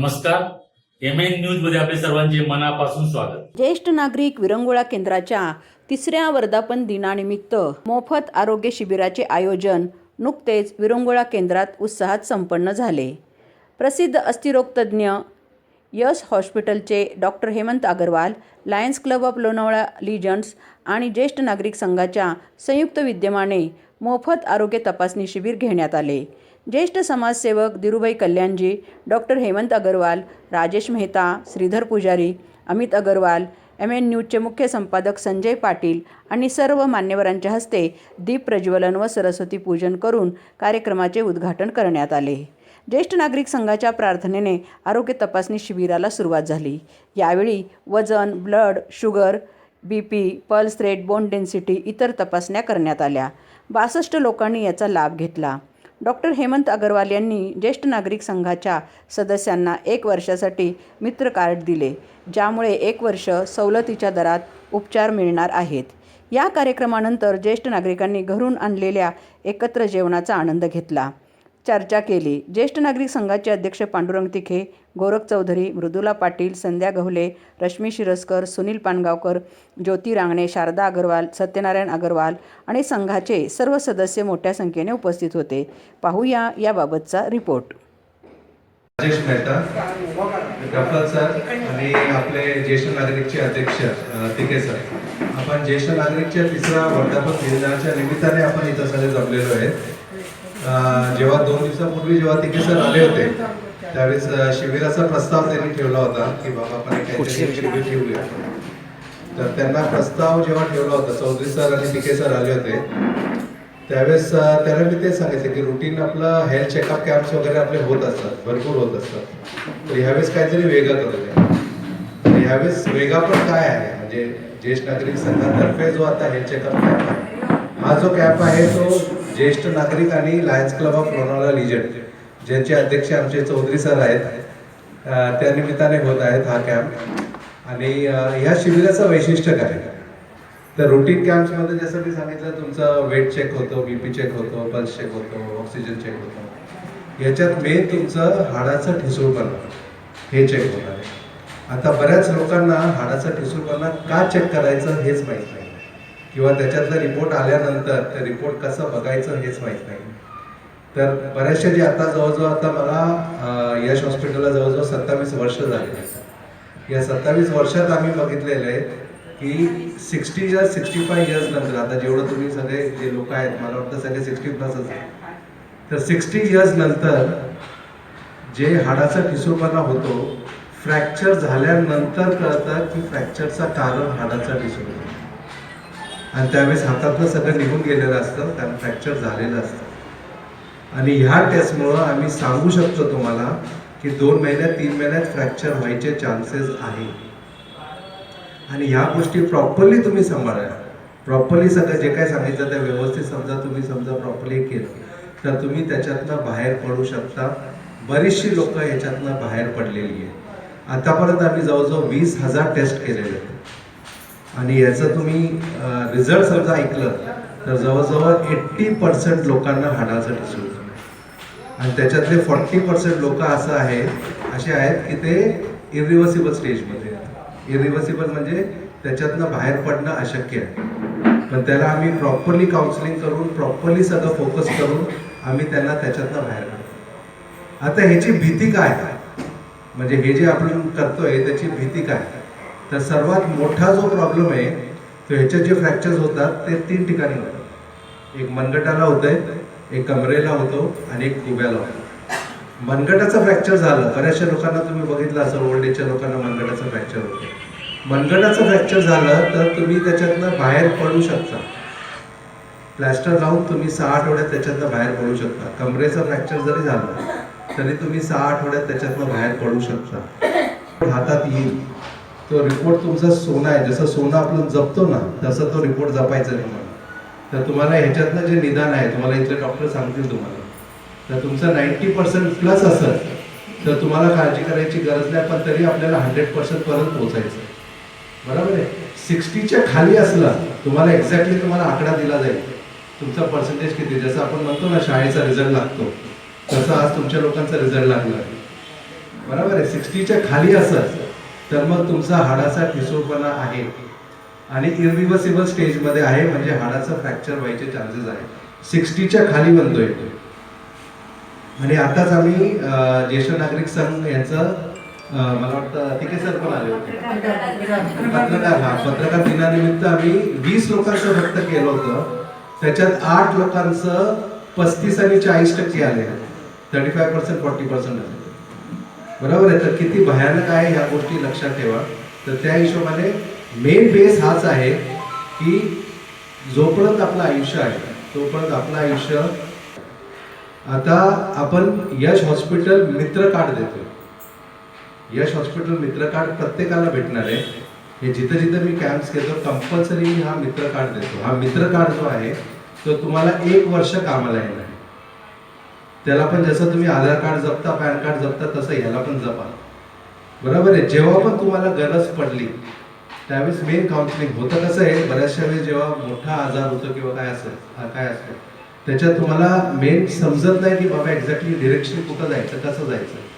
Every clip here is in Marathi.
नमस्कार. एम एन न्यूजमध्ये आपले सर्वांचे मनापासून स्वागत. ज्येष्ठ नागरिक विरंगुळा केंद्राच्या तिसऱ्या वर्धापन दिनानिमित्त मोफत आरोग्य शिबिराचे आयोजन नुकतेच विरंगुळा केंद्रात उत्साहात संपन्न झाले. प्रसिद्ध अस्थिरोगतज्ञ यश हॉस्पिटलचे doctor Hemant Agarwal lions club of Lonavala legends आणि ज्येष्ठ नागरिक संघाच्या संयुक्त विद्यमाने मोफत आरोग्य तपासणी शिबिर घेण्यात आले. ज्येष्ठ समाजसेवक Dhirubhai Kalyanji doctor Hemant Agarwal Rajesh Mehta Shridhar Pujari Amit Agarwal M N न्यूजचे मुख्य संपादक संजय पाटील आणि सर्व मान्यवरांच्या हस्ते दीप प्रज्वलन व सरस्वती पूजन करून कार्यक्रमाचे उद्घाटन करण्यात आले. ज्येष्ठ नागरिक संघाच्या प्रार्थनेने आरोग्य तपासणी शिबिराला सुरुवात झाली. यावेळी वजन blood sugar B P pulse rate bone density इतर तपासण्या करण्यात आल्या. बासष्ट लोकांनी याचा लाभ घेतला. डॉक्टर हेमंत अगरवाल यांनी ज्येष्ठ नागरिक संघाच्या सदस्यांना एक वर्षासाठी मित्र कार्ड दिले ज्यामुळे एक वर्ष सवलतीच्या दरात उपचार मिळणार आहेत. या कार्यक्रमानंतर ज्येष्ठ नागरिकांनी घरून आणलेल्या एकत्र जेवणाचा आनंद घेतला. चर्चा केली. ज्येष्ठ नागरिक संघाचे अध्यक्ष पांडुरंग तिखे गोरख चौधरी मृदुला पाटील संध्या गवले रश्मी शिरसकर सुनील पानगावकर ज्योती रांगणे शारदा अगरवाल सत्यनारायण अगरवाल आणि संघाचे सर्व सदस्य मोठ्या संख्येने उपस्थित होते. पाहूया याबाबतचा रिपोर्ट. राजेश मेहता गफल सर आणि आपले ज्येष्ठ नागरिकचे अध्यक्ष तिके सर. आपण ज्येष्ठ नागरिकच्या तिसऱ्या वर्धापन दिनाच्या निमित्ताने आपण इथं सगळे जमलेलो आहे जेव्हा दोन दिवसापूर्वी जेव्हा तिके सर आले होते त्यावेळेस शिबिराचा प्रस्ताव त्यांनी ठेवला होता की बाबा आपण काहीतरी शिबिर ठेवूया तर त्यांना प्रस्ताव जेव्हा ठेवला होता चौधरी सर आणि तिके सर आले होते त्यावेळेस अ, त्यांना मी तेच सांगितलं की रुटीन आपलं हेल्थ चेकअप कॅम्प्स वगैरे आपले होत असतात भरपूर होत असतात. तर ह्यावेळेस काहीतरी वेगळं करू द्या. तर ह्यावेळेस वेगळा पण काय आहे? म्हणजे ज्येष्ठ नागरिक संघातर्फे जो आता हेल्थ चेकअप कॅम्प आहे हा जो कॅम्प आहे तो ज्येष्ठ नागरिक आणि lions club of Lonavala legion ज्यांचे अध्यक्ष आमचे चौधरी सर आहेत त्या निमित्ताने होत आहेत हा कॅम्प आणि ह्या शिबिराचं वैशिष्ट्य काय? तर रुटीन कॅम्प्समध्ये जसं मी सांगितलं तुमचं वेट चेक होतो बीपी चेक होतो पल्स चेक होतो ऑक्सिजन चेक होतो. याच्यात मेन तुमचं हाडाचं ठिसूळपणा हे चेक होणार आहे आता बऱ्याच लोकांना हाडाचं ठिसूळपणा का चेक करायचं हेच माहीत नाही. किंवा त्याच्यातला रिपोर्ट आल्यानंतर ते रिपोर्ट कसं बघायचं हेच माहीत नाही. तर बऱ्याचशा जे आता जवळजवळ आता मला यश हॉस्पिटलला जवळजवळ सत्तावीस वर्ष झाले या सत्तावीस वर्षात आम्ही बघितलेलं आहे की sixty years sixty five years नंतर आता जेवढं तुम्ही सगळे जे लोक आहेत मला वाटतं सगळे सिक्स्टी प्लसच आहे तर सिक्स्टी इयर्स नंतर जे हाडाचा ठिसूळपणा होतो फ्रॅक्चर झाल्यानंतर कळतं की फ्रॅक्चरचा कारण हाडाचा ठिसूळ आणि त्यावेळेस हातातलं सगळं निघून गेलेलं असतं कारण फ्रॅक्चर झालेलं असतं. आणि ह्या टेस्टमुळं आम्ही सांगू शकतो तुम्हाला की दोन महिन्यात तीन महिन्यात फ्रॅक्चर व्हायचे चान्सेस आहे. आणि ह्या गोष्टी प्रॉपरली तुम्ही सांभाळा. प्रॉपरली सगळं जे काय सांगितलं ते व्यवस्थित समजा तुम्ही समजा प्रॉपरली केलं तर तुम्ही त्याच्यातनं बाहेर पडू शकता. बरीचशी लोक ह्याच्यातनं बाहेर पडलेली आहे आतापर्यंत आम्ही जवळजवळ वीस हजार टेस्ट केलेले आहेत. आणि याचं तुम्ही रिझल्ट समजा ऐकलं तर जवळजवळ एट्टी पर्सेंट लोकांना हाडाचं सुरू आणि त्याच्यातले फॉर्टी पर्सेंट लोक असं आहेत असे आहेत की ते इरिव्हर्सिबल स्टेजमध्ये इरिव्हर्सिबल म्हणजे त्याच्यातनं बाहेर पडणं अशक्य आहे. पण त्याला आम्ही प्रॉपरली काउन्सिलिंग करून प्रॉपरली सगळं फोकस करून आम्ही त्यांना त्याच्यातनं बाहेर काढतो. आता ह्याची भीती काय? म्हणजे हे जे आपण करतोय त्याची भीती काय? तर सर्वात मोठा जो प्रॉब्लेम आहे तो ह्याचे जे फ्रॅक्चर्स होतात ते तीन ठिकाणी होतात. एक मनगटाला होतंय एक कमरेला होतो आणि एक खुब्याला होतो. मनगटाचं फ्रॅक्चर झालं बऱ्याचशा लोकांना तुम्ही बघितलं असं ओल्ड एजच्या लोकांना मनगटाचं फ्रॅक्चर होतं. मनगटाचं फ्रॅक्चर झालं तर तुम्ही त्याच्यातनं बाहेर पडू शकता. प्लॅस्टर लावून तुम्ही सहा आठवड्यात त्याच्यातनं बाहेर पडू शकता. कमरेचं फ्रॅक्चर जरी झालं तरी तुम्ही सहा आठवड्यात त्याच्यातनं बाहेर पडू शकता. हातात येईल. तो रिपोर्ट तुमचा सोनं आहे. जसं सोनं आपण जपतो ना तसं तो रिपोर्ट जपायचा नाही मला तर तुम्हाला ह्याच्यातनं जे निदान आहे तुम्हाला इथले डॉक्टर सांगतील तुम्हाला. तर तुमचं नाईन्टी पर्सेंट प्लस असेल तर तुम्हाला काळजी करायची गरज नाही पण तरी आपल्याला हंड्रेड पर्सेंट पर्यंत पोहोचायचं. बरोबर आहे? सिक्स्टीच्या खाली असला तुम्हाला एक्झॅक्टली तुम्हाला आकडा दिला जाईल. तुमचा पर्सेंटेज किती? जसं आपण म्हणतो ना शाळेचा रिझल्ट लागतो. तसं आज तुमच्या लोकांचा रिझल्ट लागला. बरोबर आहे? सिक्स्टीच्या खाली असं तर मग तुमचा हाडाचा ठिसूळपणा आहे. आणि इरिव्हर्सिबल स्टेजमध्ये आहे म्हणजे हाडाचं फ्रॅक्चर व्हायचे चान्सेस आहे सिक्स्टीच्या खाली बनतोय तो. आणि आताच आम्ही ज्येष्ठ नागरिक संघ यांचं मला वाटतं तिके सर पण आले होते. पत्रकार हा पत्रकार दिनानिमित्त आम्ही वीस लोकांचं व्यक्त केलं होतं. त्याच्यात आठ लोकांचं पस्तीस आणि चाळीस टक्के आले. Thirty five percent forty percent आले. बरोबर आहे. तर किती भयानक आहे ह्या गोष्टी लक्षात ठेवा. तर त्या हिशोबाने मेन बेस हाच आहे की जोपर्यंत आपलं आयुष्य आहे तोपर्यंत आपलं आयुष्य आता आपण यश हॉस्पिटल मित्र कार्ड देतो यश हॉस्पिटल मित्र कार्ड प्रत्येकाला भेटणार आहे. हे जिथं जिथं मी कॅम्प्स घेतो कंपल्सरी हा मित्र कार्ड देतो. हा मित्र कार्ड जो आहे तो तुम्हाला एक वर्ष कामाला येणार त्याला पण जसं तुम्ही आधार कार्ड जपता पॅन कार्ड जपता तसं याला पण जपा. बरोबर आहे? जेव्हा पण तुम्हाला गरज पडली त्यावेळेस मेन काउन्सिलिंग होतं कसं आहे? बऱ्याचशा वेळेस जेव्हा मोठा आजार होतो किंवा काय असेल हा काय असतो त्याच्यात तुम्हाला मेन समजत नाही की बाबा एक्झॅक्टली डिरेक्शन कुठं जायचं कसं जायचं.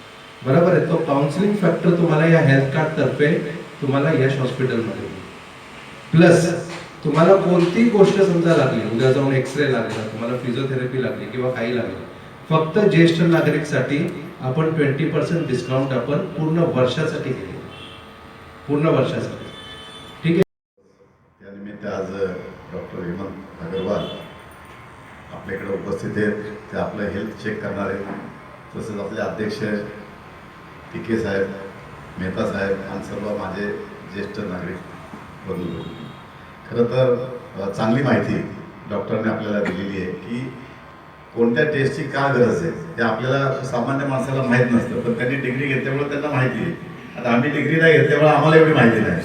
बरोबर आहे? तो काउन्सिलिंग फॅक्टर तुम्हाला या हेल्थ कार्ड तर्फे तुम्हाला यश हॉस्पिटलमध्ये प्लस तुम्हाला कोणतीही गोष्ट समजा लागली उद्या जाऊन एक्सरे लागला तुम्हाला फिजिओथेरपी लागली किंवा काही लागलं फक्त ज्येष्ठ नागरिकसाठी आपण ट्वेंटी पर्सेंट डिस्काउंट आपण पूर्ण वर्षासाठी केले पूर्ण वर्षासाठी. ठीक आहे? त्यानिमित्त आज डॉक्टर हेमंत अगरवाल आपल्याकडे उपस्थित आहेत. ते आपलं हेल्थ चेक करणार. आहेत तसेच आपले अध्यक्ष टी के साहेब मेहता साहेब आणि सर्व माझे ज्येष्ठ नागरिक बंधू खरं तर चांगली माहिती डॉक्टरने आपल्याला दिलेली आहे की कोणत्या टेस्टची का गरज आहे? ते आपल्याला सामान्य माणसाला माहीत नसतं पण त्यांनी डिग्री घेतल्यामुळे त्यांना माहिती आहे. आता आम्ही डिग्री नाही घेतल्यामुळे आम्हाला एवढी माहिती नाही.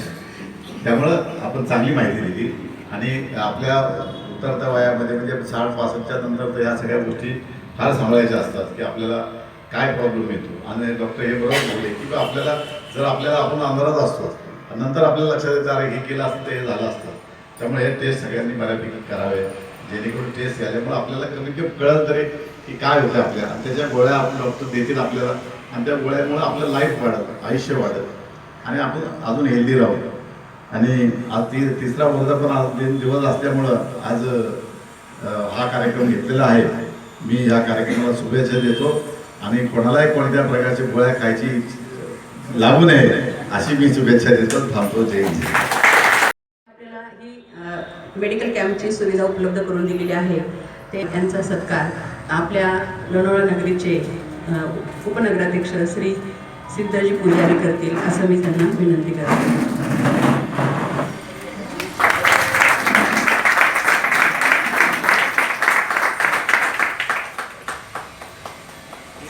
त्यामुळं आपण चांगली माहिती दिली. आणि आपल्या उतरत्या वयामध्ये म्हणजे साठ पासष्टच्या नंतर तर या सगळ्या गोष्टी फार सांभाळायच्या असतात की आपल्याला काय प्रॉब्लेम येतो. आणि डॉक्टर हे बरोबर बोलले की बा आपल्याला जर आपल्याला आपण अंधारात असतो नंतर आपल्याला लक्षात येतं अरे हे केलं असतं हे झालं असतं. त्यामुळे हे टेस्ट सगळ्यांनी बऱ्यापैकी करावे. जेणेकरून टेस्ट झाल्यामुळे आपल्याला कमीत कमी कळत तरी की काय होतं आपल्या. आणि त्याच्या गोळ्या आपण डॉक्टर देतील आपल्याला. आणि त्या गोळ्यामुळे आपलं लाईफ वाढत आयुष्य वाढत आणि आपण अजून हेल्दी राहू. आणि आज ती तिसरा वर्धापन आज दिन दिवस असल्यामुळं आज हा कार्यक्रम घेतलेला आहे. मी या कार्यक्रमाला शुभेच्छा देतो. आणि कोणालाही कोणत्या प्रकारच्या गोळ्या खायची लागू नये अशी मी शुभेच्छा देतो. थांबतो. जय मेडिकल कॅम्पची सुविधा उपलब्ध करून दिलेली आहे. ते यांचा सत्कार आपल्या लोणावळा नगरीचे उपनगराध्यक्ष श्री सिद्धजी पुजारी करतील असं मी त्यांना विनंती करते.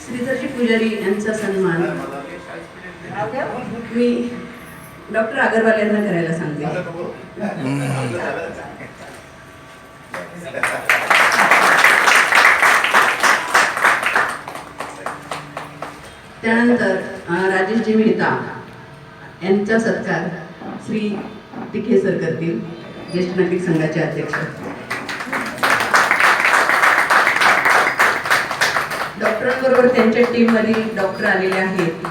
श्रीधरजी पुजारी यांचा सन्मान मी डॉक्टर अगरवाल यांना करायला सांगते. त्यानंतर राजेशजी मेहता यांचा सत्कार श्री तिखे सर करतील ज्येष्ठ नागरिक संघाचे अध्यक्ष. डॉक्टरांबरोबर त्यांच्या टीम डॉक्टर आलेले आहेत.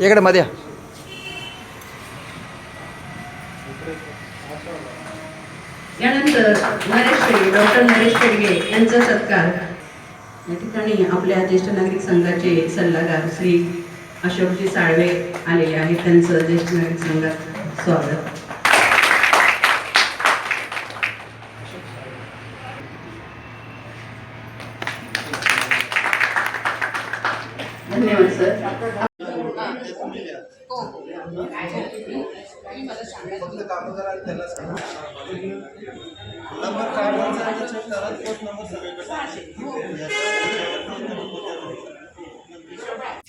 इकडे मध्ये यानंतर नरेश डॉक्टर नरेश शेडगे यांचा सत्कार. या ठिकाणी आपल्या ज्येष्ठ नागरिक संघाचे सल्लागार श्री अशोकजी साळवे आलेले आहेत. त्यांचं ज्येष्ठ नागरिक संघात स्वागत. धन्यवाद सर.